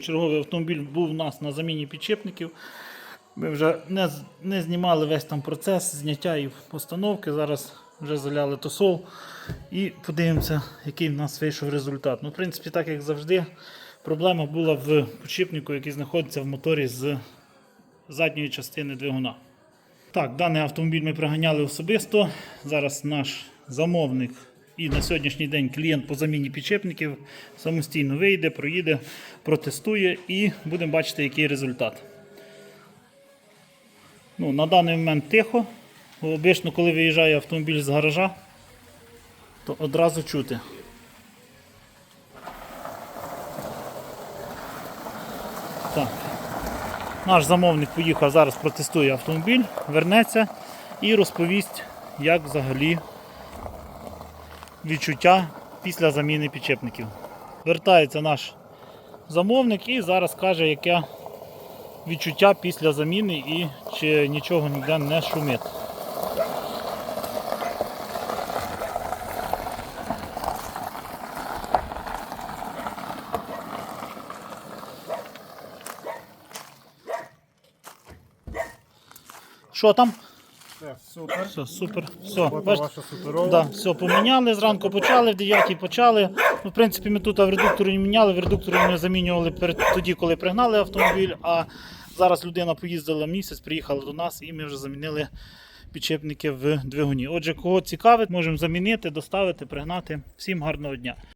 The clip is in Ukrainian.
Черговий автомобіль був у нас на заміні підшипників. Ми вже не, не знімали весь там процес зняття і постановки. Зараз вже заляли тосол. І подивимося, який в нас вийшов результат. Ну, в принципі, так як завжди, проблема була в підшипнику, який знаходиться в моторі з задньої частини двигуна. Так, даний автомобіль ми приганяли особисто. Зараз наш замовник і на сьогоднішній день клієнт по заміні підшипників самостійно вийде, проїде, протестує і будемо бачити, який результат. Ну, на даний момент тихо. Обично, коли виїжджає автомобіль з гаража, то одразу чути. Так. Наш замовник поїхав зараз протестує автомобіль, вернеться і розповість, як взагалі відчуття після заміни підчепників. Вертається наш замовник і зараз каже, яке відчуття після заміни і чи нічого ніде не шумить. Що там? Все, супер. Все, супер. Все, ваша суперова. Да, все поміняли, зранку почали, в 9 почали. Ну, в принципі, ми тут в редукторі не міняли, в редукторі ми замінювали перед тоді, коли пригнали автомобіль. А зараз людина поїздила місяць, приїхала до нас і ми вже замінили підшипники в двигуні. Отже, кого цікавить, можемо замінити, доставити, пригнати. Всім гарного дня.